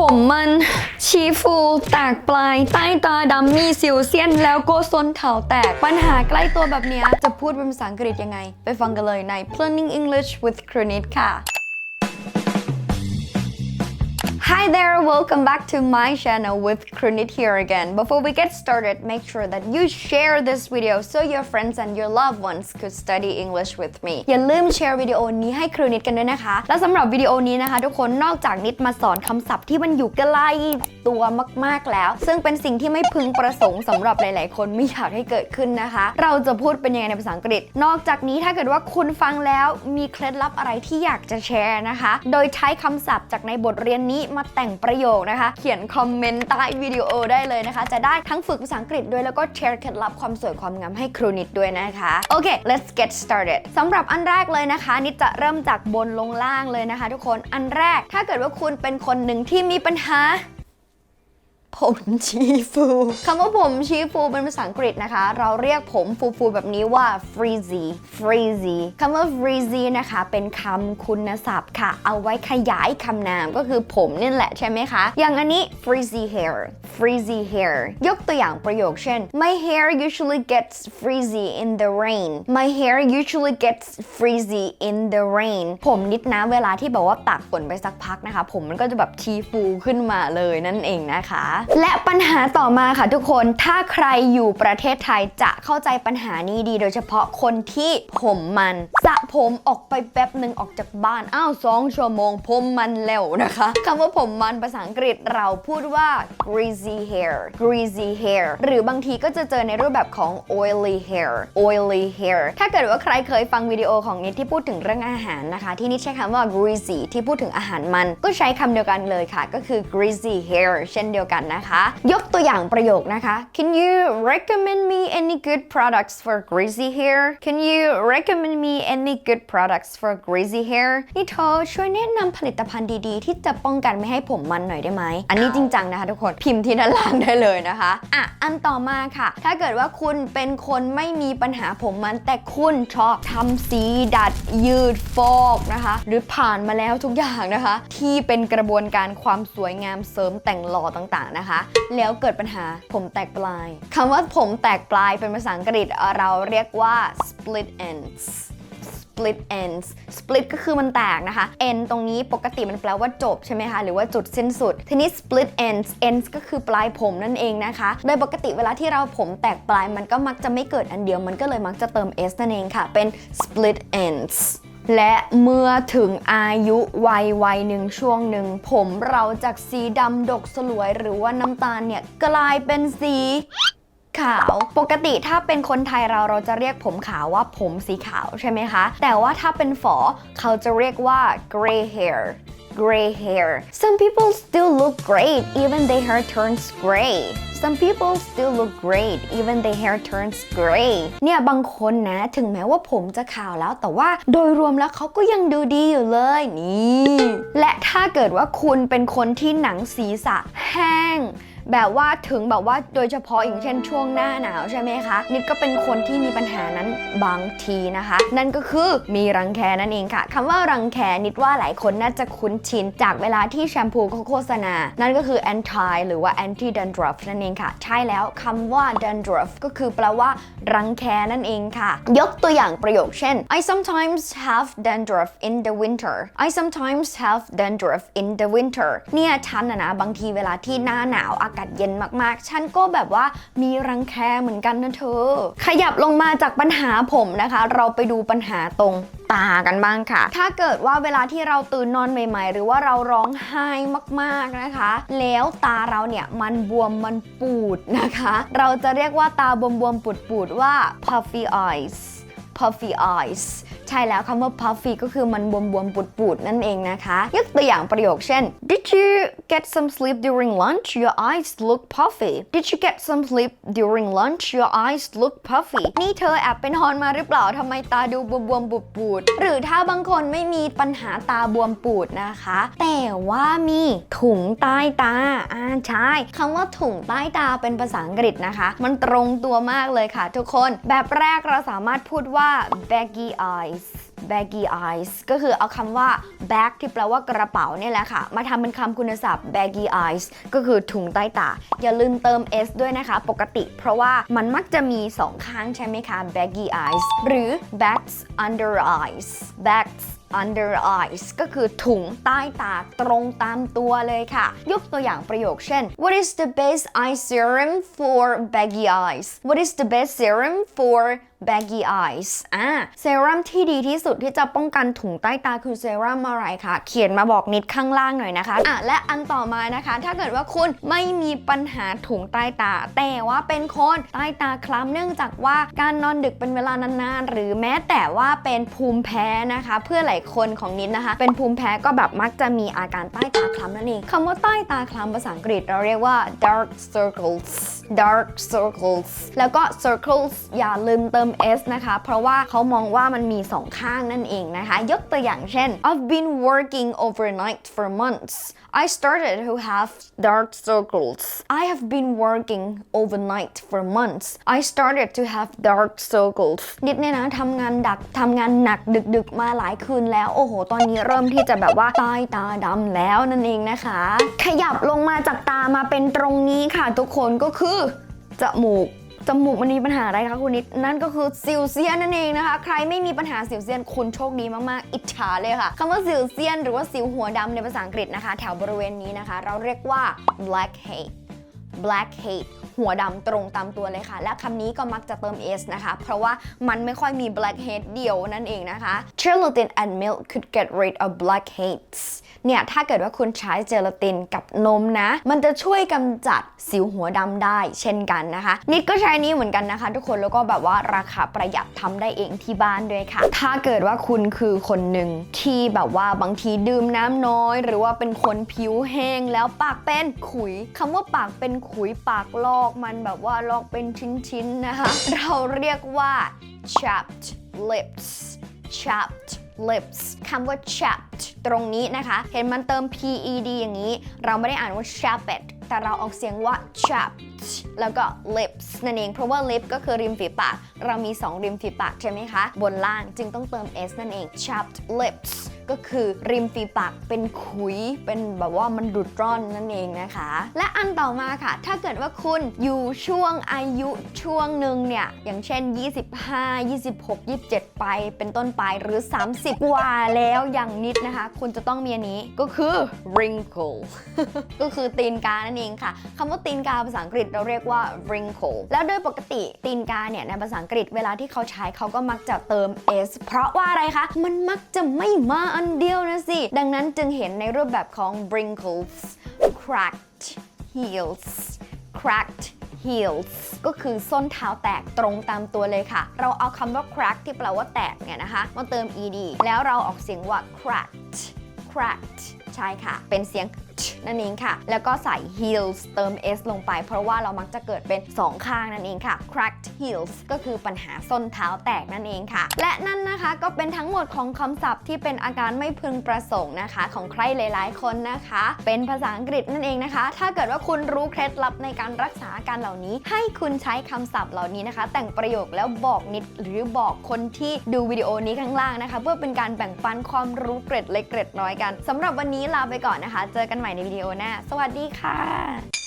ผมมันชีฟูแตกปลาย ใต้ตาดำมีสิวเซียน แล้วก็ซนเถาแตก ปัญหาใกล้ตัวแบบนี้จะพูดเป็นภาษาอังกฤษยังไง ไปฟังกันเลยใน Planning English with c r u n i t ค่ะ Hi there, welcome back to my channel with Krunit here again. Before we get started, make sure that you share this video so your friends and your loved ones could study English with me. อย่าลืมแชร์วิดีโอนี้ให้ครูนิดกันด้วยนะคะ และสำหรับวิดีโอนี้นะคะ ทุกคนนอกจากนิดมาสอนคำศัพท์ที่มันอยู่ใกล้ตัวมากๆแล้ว ซึ่งเป็นสิ่งที่ไม่พึงประสงค์สำหรับหลาย ๆ คนไม่อยากให้เกิดขึ้นนะคะ เราจะพูดเป็นยังไงในภาษาอังกฤษ นอกจากนี้ถ้าเกิดว่าคุณฟังแล้วมีเคล็ดลับอะไรที่อยากจะแชร์นะคะ โดยใช้คำศัพท์จากในบทเรียนนี้มาแต่งประโยคนะคะ เขียนคอมเมนต์ใต้วิดีโอได้เลยนะคะ จะได้ทั้งฝึกภาษาอังกฤษด้วยแล้วก็แชร์เคล็ดลับความสวยความงามให้ครูนิดด้วยนะคะ โอเค let's get started สำหรับอันแรกเลยนะคะ นิดจะเริ่มจากบนลงล่างเลยนะคะ ทุกคน อันแรกถ้าเกิดว่าคุณเป็นคนหนึ่งที่มีปัญหา ผมชีฟูคำว่าผมชีฟูเป็นภาษาอังกฤษนะคะ เราเรียกผมฟูๆแบบนี้ว่า frizzy frizzy คำว่า frizzy นะคะ เป็นคำคุณศัพท์ค่ะ เอาไว้ขยายคำนามก็คือผมนี่แหละใช่ไหมคะ อย่างอันนี้ frizzy hair frizzy hair ยกตัวอย่างประโยคเช่น my hair usually gets frizzy in the rain my hair usually gets frizzy in the rain ผมนิดนะเวลาที่แบบว่าตากฝนไปสักพักนะคะ ผมมันก็จะแบบชีฟูขึ้นมาเลยนั่นเองนะคะและปัญหาต่อมาค่ะทุกคนถ้าใครอยู่ประเทศไทยจะเข้าใจปัญหานี้ดี โดยเฉพาะคนที่ผมมันสระผมออกไปแป๊บหนึ่งออกจากบ้านอ้าวสองชั่วโมงผมมันแล้วนะคะคำว่าผมมันภาษาอังกฤษเราพูดว่า greasy hair greasy hair หรือบางทีก็จะเจอในรูปแบบของ oily hair oily hair ถ้าเกิดว่าใครเคยฟังวิดีโอของนิดที่พูดถึงเรื่องอาหารนะคะ ที่นิดใช้คำว่า greasy ที่พูดถึงอาหารมัน ก็ใช้คำเดียวกันเลยค่ะ ก็คือ greasy hair เช่นเดียวกันนะคะ ยกตัวอย่างประโยคนะคะ Can you recommend me any good products for greasy hair Can you recommend me any good products for greasy hair นี่เธอช่วยแนะนำผลิตภัณฑ์ดีๆ ที่จะป้องกันไม่ให้ผมมันหน่อยได้ไหม อันนี้จริงจังนะคะทุกคน พิมพ์ที่ด้านล่างได้เลยนะคะ อะ อันต่อมาค่ะ ถ้าเกิดว่าคุณเป็นคนไม่มีปัญหาผมมัน แต่คุณชอบทำสีดัดยืดฟอกนะคะ หรือผ่านมาแล้วทุกอย่างนะคะ ที่เป็นกระบวนการความสวยงามเสริมแต่งหล่อต่างๆนะคะ แล้วเกิดปัญหาผมแตกปลายคำว่าผมแตกปลายเป็นภาษาอังกฤษเราเรียกว่า split ends split ends split ก็คือมันแตกนะคะ end ตรงนี้ปกติมันแปลว่าจบใช่ไหมคะ หรือว่าจุดสิ้นสุด ทีนี้ split ends ends ก็คือปลายผมนั่นเองนะคะ โดยปกติเวลาที่เราผมแตกปลายมันก็มักจะไม่เกิดอันเดียว มันก็เลยมักจะเติม s นั่นเองค่ะ เป็น split ends และเมื่อถึงอายุวัยวัยหนึ่งช่วงหนึ่ง ผมเราจากสีดำดกสลวยหรือว่าน้ำตาลเนี่ย กลายเป็นสี ขาว ปกติถ้าเป็นคนไทยเราเราจะเรียกผมขาวว่าผมสีขาวใช่ไหมคะ แต่ว่าถ้าเป็นฝอเขาจะเรียกว่า gray hair gray hair some people still look great even their hair turns gray some people still look great even their hair turns gray เนี่ยบางคนนะถึงแม้ว่าผมจะขาวแล้วแต่ว่าโดยรวมแล้วเขาก็ยังดูดีอยู่เลยนี่ และถ้าเกิดว่าคุณเป็นคนที่หนังศีรษะแห้ง แบบว่าถึงแบบว่าโดยเฉพาะอย่างเช่นช่วงหน้าหนาวใช่ไหมคะ นิดก็เป็นคนที่มีปัญหานั้นบางทีนะคะ นั่นก็คือมีรังแคนั่นเองค่ะคำว่ารังแคนิดว่าหลายคนน่าจะคุ้นชินจากเวลาที่แชมพูเขาโฆษณา นั่นก็คือ anti หรือว่า anti dandruff นั่นเองค่ะ ใช่แล้วคำว่า dandruff ก็คือแปลว่ารังแคนั่นเองค่ะ ยกตัวอย่างประโยคเช่น I sometimes have dandruff in the winter I sometimes have dandruff in the winter เนี่ยฉันนะนะบางทีเวลาที่หน้าหนาวอากาศเย็นมากๆ ฉันก็แบบว่ามีรังแคเหมือนกันนะเธอ ขยับลงมาจากปัญหาผมนะคะ เราไปดูปัญหาตรงตากันบ้างค่ะ ถ้าเกิดว่าเวลาที่เราตื่นนอนใหม่ ๆ หรือว่าเราร้องไห้มากๆนะคะ แล้วตาเราเนี่ยมันบวมมันปูดนะคะ เราจะเรียกว่าตาบวมๆปูดๆว่า puffy eyes puffy eyes ใช่แล้วคำว่า puffy ก็คือมันบวมๆปูดๆนั่นเองนะคะ ยกตัวอย่างประโยคเช่น Did you get some sleep during lunch your eyes look puffy Did you get some sleep during lunch your eyes look puffy นี่เธอแอบไปนอนมาหรือเปล่าทำไมตาดูบวมๆปูดๆหรือถ้าบางคนไม่มีปัญหาตาบวมปูดนะคะ แต่ว่ามีถุงใต้ตาอ่าใช่คำว่าถุงใต้ตาเป็นภาษาอังกฤษนะคะ มันตรงตัวมากเลยค่ะทุกคน แบบแรกเราสามารถพูดว่า baggy eyes baggy eyes ก็คือเอาคำว่า bag ที่แปลว่ากระเป๋าเนี่ยแหละค่ะ มาทำเป็นคำคุณศัพท์ baggy eyes ก็คือถุงใต้ตา อย่าลืมเติม s ด้วยนะคะ ปกติ เพราะว่ามันมักจะมีสองข้างใช่ไหมคะ baggy eyes หรือ bags under eyes bags under eyes ก็คือถุงใต้ตาตรงตามตัวเลยค่ะ ยกตัวอย่างประโยคเช่น What is the best eye serum for baggy eyes What is the best serum for baggy eyes อ่าเซรั่มที่ดีที่สุดที่จะป้องกันถุงใต้ตาคือเซรั่มอะไรคะ เขียนมาบอกนิดข้างล่างหน่อยนะคะ อะ และอันต่อมานะคะ ถ้าเกิดว่าคุณไม่มีปัญหาถุงใต้ตา แต่ว่าเป็นคนใต้ตาคล้ำเนื่องจากว่าการนอนดึกเป็นเวลานานๆ หรือแม้แต่ว่าเป็นภูมิแพ้นะคะ เพื่อหลายคนของนิดนะคะ เป็นภูมิแพ้ก็แบบมักจะมีอาการใต้ตาคล้ำนั่นเองคำว่าใต้ตาคล้ำภาษาอังกฤษเราเรียกว่า dark circles dark circles แล้วก็ circles อย่าลืมเติม s นะคะ เพราะว่าเขามองว่ามันมีสองข้างนั่นเองนะคะ ยกตัวอย่างเช่น I've been working overnight for months I started to have dark circles I have been working overnight for months I started to have dark circles นิดเนี่ยนะทำงานดักทำงานหนักดึกๆ มาหลายคืนแล้ว โอ้โห ตอนนี้เริ่มที่จะแบบว่าใต้ตาดำแล้วนั่นเองนะคะ ขยับลงมาจากตามาเป็นตรงนี้ค่ะทุกคนก็คือจมูก จมูกมันมีปัญหาอะไรคะคุณนิด นั่นก็คือสิวเซียนนั่นเองนะคะ ใครไม่มีปัญหาสิวเซียนคุณโชคดีมากๆ อิจฉาเลยค่ะคำว่าสิวเซียน หรือว่าสิวหัวดำในภาษาอังกฤษนะคะ แถวบริเวณนี้นะคะ เราเรียกว่า blackhead blackhead หัวดำตรงตามตัวเลยค่ะ และคำนี้ก็มักจะเติม s นะคะ เพราะว่ามันไม่ค่อยมี blackhead เดียวนั่นเองนะคะ gelatin and milk could get rid of blackheads เนี่ยถ้าเกิดว่าคุณใช้เจลาตินกับนมนะ มันจะช่วยกำจัดสิวหัวดำได้เช่นกันนะคะ นิดก็ใช้นี้เหมือนกันนะคะ ทุกคนแล้วก็แบบว่าราคาประหยัดทำได้เองที่บ้านด้วยค่ะ ถ้าเกิดว่าคุณคือคนหนึ่งที่แบบว่าบางทีดื่มน้ำน้อย หรือว่าเป็นคนผิวแห้งแล้วปากเป็นขุยคำว่าปากเป็นขุยปากลอกมันแบบว่าลอกเป็นชิ้นๆนะคะ เราเรียกว่า chapped lips chapped lips คำว่า chapped ตรงนี้นะคะ เห็นมันเติม ped อย่างนี้ เราไม่ได้อ่านว่า chapped แต่เราออกเสียงว่า chapped แล้วก็ lips นั่นเอง เพราะว่า lip ก็คือริมฝีปาก เรามี 2 ริมฝีปากใช่ไหมคะ บนล่างจึงต้องเติม s นั่นเอง chapped lips ก็คือริมฝีปากเป็นขุย เป็นแบบว่ามันดุดร่อนนั่นเองนะคะ และอันต่อมาค่ะ ถ้าเกิดว่าคุณอยู่ช่วงอายุช่วงหนึ่งเนี่ย อย่างเช่น 25 26 27 ไปเป็นต้นไปหรือ 30 กว่าแล้วอย่างนิดนะคะ คุณจะต้องมีอันนี้ก็คือ wrinkle ก็คือตีนกานั่นเองค่ะคำว่าตีนกาภาษาอังกฤษเราเรียกว่า wrinkle แล้วโดยปกติตีนกาเนี่ยในภาษาอังกฤษเวลาที่เขาใช้เขาก็มักจะเติม s เพราะว่าอะไรคะ มันมักจะไม่มาอันเดียวนะสิ ดังนั้นจึงเห็นในรูปแบบของ wrinkles cracked heels cracked heels ก็คือส้นเท้าแตกตรงตามตัวเลยค่ะ เราเอาคำว่า crack ที่แปลว่าแตกเนี่ยนะคะ มาเติม ed แล้วเราออกเสียงว่า cracked cracked ใช่ค่ะ เป็นเสียงนั่นเองค่ะ แล้วก็ใส่ heels เติม s ลงไป เพราะว่าเรามักจะเกิดเป็น 2 ข้างนั่นเองค่ะ cracked heels ก็คือปัญหาส้นเท้าแตกนั่นเองค่ะ และนั่นนะคะก็เป็นทั้งหมดของคำศัพท์ที่เป็นอาการไม่พึงประสงค์นะคะ ของใครหลาย ๆ คนนะคะ เป็นภาษาอังกฤษนั่นเองนะคะ ถ้าเกิดว่าคุณรู้เคล็ดลับในการรักษาอาการเหล่านี้ ให้คุณใช้คำศัพท์เหล่านี้นะคะ แต่งประโยคแล้วบอกนิดหรือบอกคนที่ดูวิดีโอนี้ข้างล่างนะคะ เพื่อเป็นการแบ่งปันความรู้เกร็ดเล็กเกร็ดน้อยกันสำหรับวันนี้นี้ลาไปก่อนนะคะ เจอกันใหม่ในวิดีโอหน้า สวัสดีค่ะ